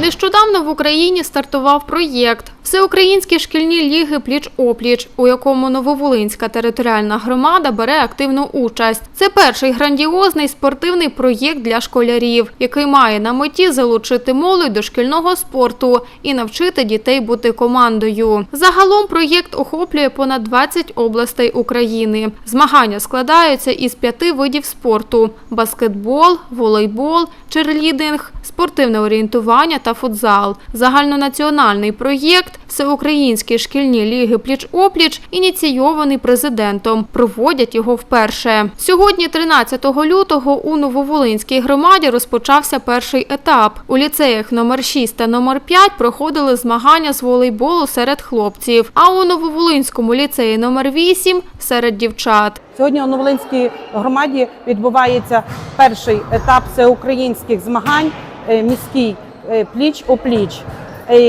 Нещодавно в Україні стартував проєкт Всеукраїнські шкільні ліги пліч-опліч, у якому Нововолинська територіальна громада бере активну участь. Це перший грандіозний спортивний проєкт для школярів, який має на меті залучити молодь до шкільного спорту і навчити дітей бути командою. Загалом проєкт охоплює понад 20 областей України. Змагання складаються із п'яти видів спорту: баскетбол, волейбол, черлідинг, спортивне орієнтування та футзал. Загальнонаціональний проєкт Всеукраїнські шкільні ліги пліч-опліч ініційований президентом. Проводять його вперше. Сьогодні, 13 лютого, у Нововолинській громаді розпочався перший етап. У ліцеях номер 6 та номер 5 проходили змагання з волейболу серед хлопців, а у Нововолинському ліцеї номер 8 – серед дівчат. Сьогодні у Новолинській громаді відбувається перший етап всеукраїнських змагань міський е, пліч-опліч, пліч,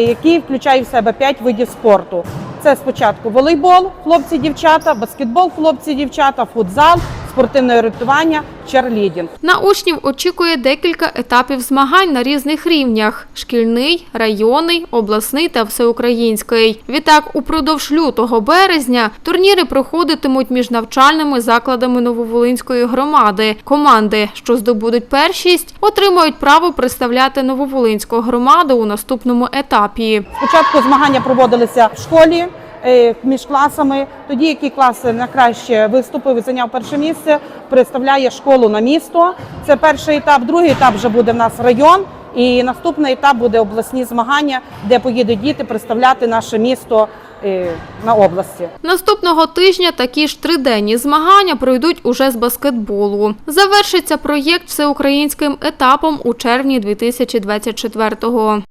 який включає в себе п'ять видів спорту. Це спочатку волейбол, хлопці-дівчата, баскетбол, хлопці-дівчата, футзал, спортивне орієнтування, черлідінг. На учнів очікує декілька етапів змагань на різних рівнях: шкільний, районний, обласний та всеукраїнський. Відтак, упродовж лютого березня турніри проходитимуть між навчальними закладами Нововолинської громади. Команди, що здобудуть першість, отримають право представляти Нововолинську громаду у наступному етапі. Спочатку змагання проводилися в школі між класами. Тоді, який клас на краще виступив і зайняв перше місце, представляє школу на місто. Це перший етап. Другий етап вже буде в нас район. І наступний етап буде обласні змагання, де поїдуть діти представляти наше місто е, на області. Наступного тижня такі ж триденні змагання пройдуть уже з баскетболу. Завершиться проєкт всеукраїнським етапом у червні 2024-го.